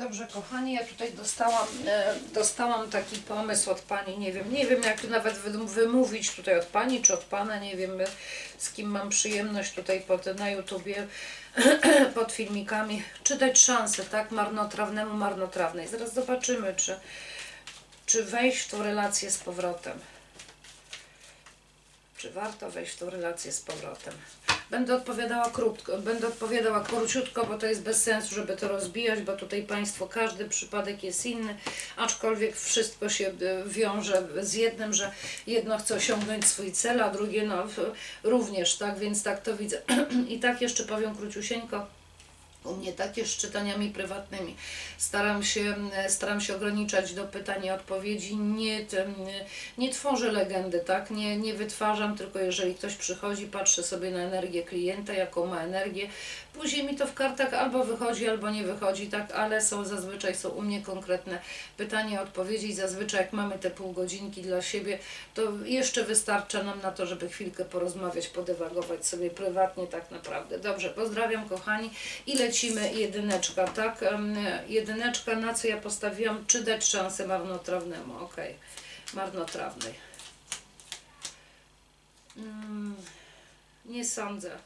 Dobrze, kochani, ja tutaj dostałam, e, dostałam taki pomysł od pani, nie wiem, nie wiem jak nawet wy- wymówić tutaj od pani czy od pana, nie wiem e, z kim mam przyjemność tutaj pod, na YouTubie, pod filmikami, czy dać szansę, tak, marnotrawnemu, marnotrawnej. Zaraz zobaczymy, czy, czy wejść w tą relację z powrotem. Czy warto wejść w tą relację z powrotem? Będę odpowiadała krótko, będę odpowiadała króciutko, bo to jest bez sensu, żeby to rozbijać, bo tutaj Państwo, każdy przypadek jest inny, aczkolwiek wszystko się e, wiąże z jednym, że jedno chce osiągnąć swój cel, a drugie no również, tak, więc tak to widzę. I tak jeszcze powiem króciusieńko. U mnie takie z czytaniami prywatnymi. Staram się, staram się ograniczać do pytań i odpowiedzi. Nie, nie tworzę legendy, tak? Nie, nie wytwarzam, tylko jeżeli ktoś przychodzi, patrzę sobie na energię klienta, jaką ma energię. Później mi to w kartach albo wychodzi, albo nie wychodzi, tak? Ale są zazwyczaj są u mnie konkretne pytania, odpowiedzi i zazwyczaj jak mamy te pół godzinki dla siebie, to jeszcze wystarcza nam na to, żeby chwilkę porozmawiać, podywagować sobie prywatnie tak naprawdę. Dobrze, pozdrawiam kochani i lecimy jedyneczka, tak? Jedyneczka, na co ja postawiłam, czy dać szansę marnotrawnemu, okej, marnotrawnej. Mm, nie sądzę.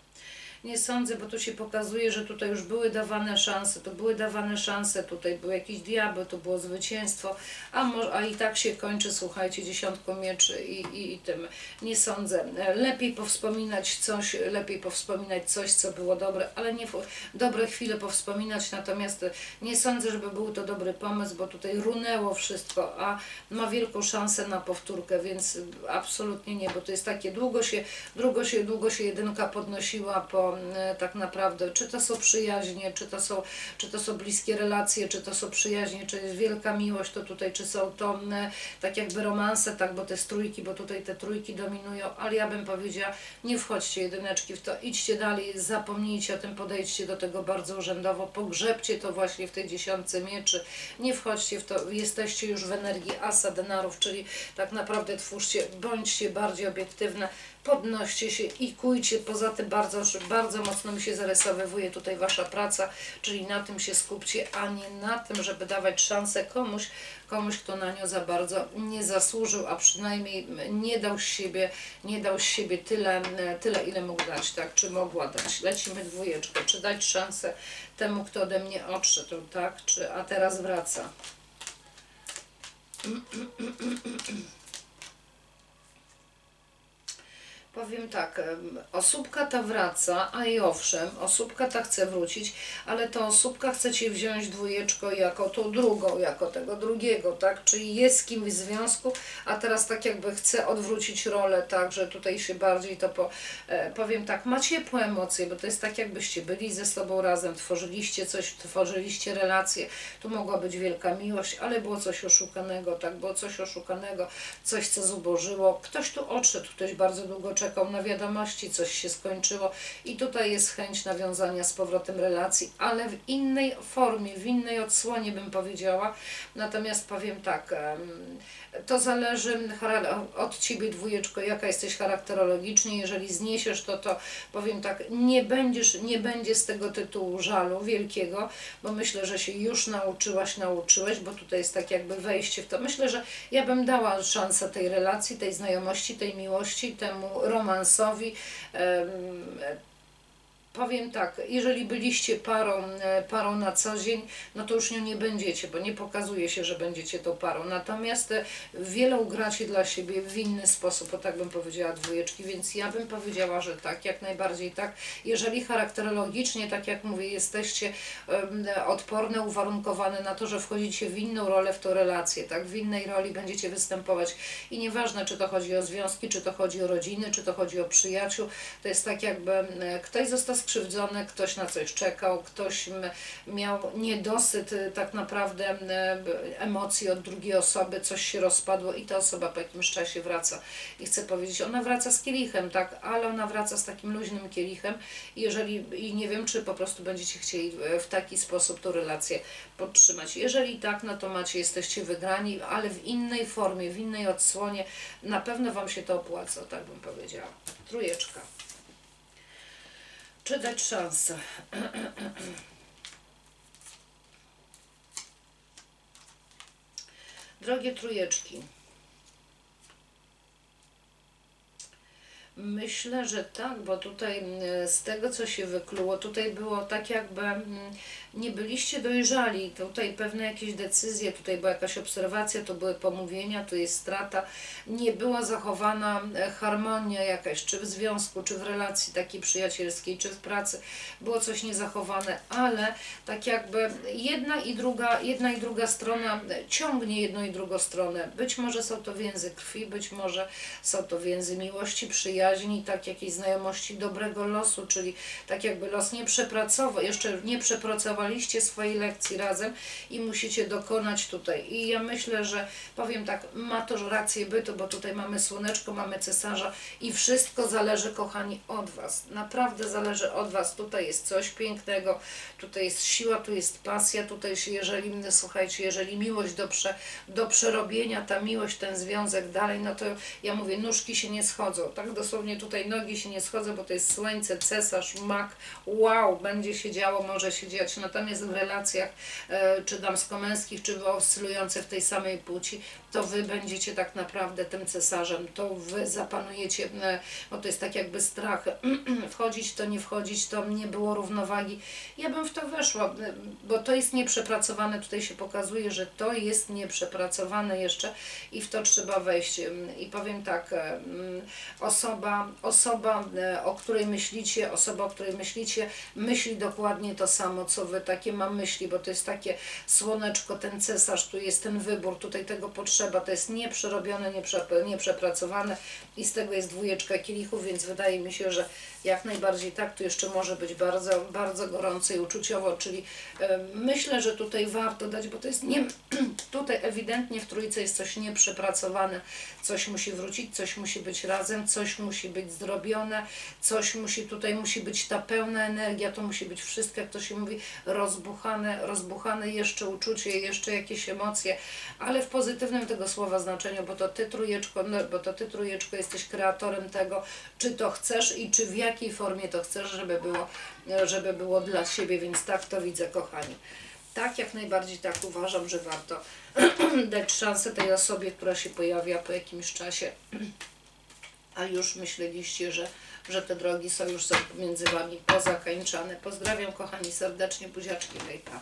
Nie sądzę, bo tu się pokazuje, że tutaj już były dawane szanse, to były dawane szanse, tutaj był jakiś diabeł, to było zwycięstwo, a, a i tak się kończy, słuchajcie, dziesiątką mieczy i, i, i tym. Nie sądzę. Lepiej powspominać coś, lepiej powspominać coś, co było dobre, ale nie dobre chwile powspominać, natomiast nie sądzę, żeby był to dobry pomysł, bo tutaj runęło wszystko, a ma wielką szansę na powtórkę, więc absolutnie nie, bo to jest takie, długo się, długo się, długo się jedynka podnosiła po e, tak naprawdę, czy to są przyjaźnie, czy to są, czy to są bliskie relacje, czy to są przyjaźnie, czy jest wielka miłość, to tutaj, czy są to tak jakby romanse, tak, bo te trójki, bo tutaj te trójki dominują, ale ja bym powiedziała, nie wchodźcie jedyneczki w to, idźcie dalej, zapomnijcie o tym, podejdźcie do tego bardzo urzędowo, pogrzebcie to właśnie w tej dziesiątce mieczy, nie wchodźcie w to, jesteście już w energii asa denarów, czyli tak naprawdę twórzcie, bądźcie bardziej obiektywne, podnoście się i kujcie, poza tym bardzo, bardzo mocno mi się zarysowywuje tutaj Wasza praca, czyli na tym się skupcie, a nie na tym, żeby dawać szansę komuś, komuś, kto na nią za bardzo nie zasłużył, a przynajmniej nie dał siebie, nie dał siebie tyle, tyle ile mógł dać, tak, czy mogła dać. Lecimy dwójeczkę, czy dać szansę temu, kto ode mnie odszedł, tak, czy, a teraz wraca. Powiem tak, osóbka ta wraca, a i owszem, osóbka ta chce wrócić, ale ta osóbka chce Cię wziąć dwójeczko jako tą drugą, jako tego drugiego, tak? Czyli jest z kimś w związku, a teraz tak jakby chce odwrócić rolę, tak, że tutaj się bardziej to po, e, powiem tak, ma ciepłe emocje, bo to jest tak jakbyście byli ze sobą razem, tworzyliście coś, tworzyliście relacje, tu mogła być wielka miłość, ale było coś oszukanego, tak, było coś oszukanego, coś co zubożyło, ktoś tu odszedł, ktoś bardzo długo czekał na wiadomości, coś się skończyło. I tutaj jest chęć nawiązania z powrotem relacji, ale w innej formie, w innej odsłonie bym powiedziała, natomiast powiem tak, to zależy od Ciebie dwójeczko, jaka jesteś charakterologicznie, jeżeli zniesiesz to, to powiem tak, nie będziesz, nie będzie z tego tytułu żalu wielkiego, bo myślę, że się już nauczyłaś, nauczyłeś, bo tutaj jest tak jakby wejście w to. Myślę, że ja bym dała szansę tej relacji, tej znajomości, tej miłości, temu romansowi. Em, Powiem tak, jeżeli byliście parą, e, parą na co dzień, no to już nią nie będziecie, bo nie pokazuje się, że będziecie tą parą. Natomiast e, wiele ugracie dla siebie w inny sposób, o tak bym powiedziała dwójeczki, więc ja bym powiedziała, że tak, jak najbardziej tak. Jeżeli charakterologicznie, tak jak mówię, jesteście odporne, uwarunkowane na to, że wchodzicie w inną rolę w tą relację, tak, w innej roli będziecie występować i nieważne, czy to chodzi o związki, czy to chodzi o rodziny, czy to chodzi o przyjaciół, to jest tak jakby e, ktoś został skrzywdzony, ktoś na coś czekał, ktoś miał niedosyt e, tak naprawdę emocji od drugiej osoby, coś się rozpadło i ta osoba po jakimś czasie wraca. I chcę powiedzieć, ona wraca z kielichem, tak, ale ona wraca z takim luźnym kielichem, jeżeli i nie wiem, czy po prostu będziecie chcieli w taki sposób tą relację podtrzymać. Jeżeli tak, no to macie, jesteście wygrani, ale w innej formie, w innej odsłonie, na pewno Wam się to opłaca, tak bym powiedziała. Trójeczka. Czy dać szansę? Drogie trójeczki, Myślę, że tak, bo tutaj e, z tego co się wykluło, tutaj było tak jakby mm, nie byliście dojrzali, tutaj pewne jakieś decyzje, tutaj była jakaś obserwacja, to były pomówienia, to jest strata, nie była zachowana e, harmonia jakaś, czy w związku, czy w relacji takiej przyjacielskiej, czy w pracy, było coś niezachowane, ale tak jakby jedna i druga, jedna i druga strona ciągnie jedną i drugą stronę. Być może są to więzy krwi, być może są to więzy miłości, przyjaźni, tak jakiejś znajomości dobrego losu, czyli tak jakby los nie przepracował, jeszcze nie przepracowaliście swojej lekcji razem i musicie dokonać tutaj. I ja myślę, że powiem tak, ma to rację bytu, bo tutaj mamy słoneczko, mamy cesarza i wszystko zależy, kochani, od Was. Naprawdę zależy od Was. Tutaj jest coś pięknego, tutaj jest siła, tu jest pasja, tutaj się, jeżeli, słuchajcie, jeżeli miłość do, prze, do przerobienia, ta miłość, ten związek dalej, no to ja mówię, nóżki się nie schodzą, tak dosłownie tutaj nogi się nie schodzą, bo to jest słońce, cesarz, mak, wow, będzie się działo, może się dziać, natomiast w relacjach, e, czy damsko-męskich, czy oscylujących w tej samej płci, to Wy będziecie tak naprawdę tym cesarzem, to Wy zapanujecie, e, bo to jest tak jakby strach, wchodzić to nie wchodzić, to nie było równowagi. Ja bym w to weszła, e, bo to jest nieprzepracowane, tutaj się pokazuje, że to jest nieprzepracowane jeszcze i w to trzeba wejść. I powiem tak, e, mm, osoba, osoba, o której myślicie, osoba, o której myślicie, myśli dokładnie to samo, co Wy, takie mam myśli, bo to jest takie słoneczko, ten cesarz, tu jest ten wybór, tutaj tego potrzeba, to jest nieprzerobione, nieprze, nieprzepracowane i z tego jest dwójeczka kielichów, więc wydaje mi się, że jak najbardziej tak, tu jeszcze może być bardzo, bardzo gorąco i uczuciowo, czyli e, myślę, że tutaj warto dać, bo to jest nie, tutaj ewidentnie w trójce jest coś nieprzepracowane, coś musi wrócić, coś musi być razem, coś musi być zrobione, coś musi, tutaj musi być ta pełna energia, to musi być wszystko, jak to się mówi, rozbuchane, rozbuchane jeszcze uczucie, jeszcze jakieś emocje, ale w pozytywnym tego słowa znaczeniu, bo to Ty trójeczko, no, bo to Ty trójeczko jesteś kreatorem tego, czy to chcesz i czy w jakiej formie to chcesz, żeby było, żeby było dla siebie, więc tak to widzę, kochani. Tak, jak najbardziej tak uważam, że warto dać szansę tej osobie, która się pojawia po jakimś czasie, a już myśleliście, że, że te drogi są już między Wami pozakańczane. Pozdrawiam kochani serdecznie, buziaczki, hejka.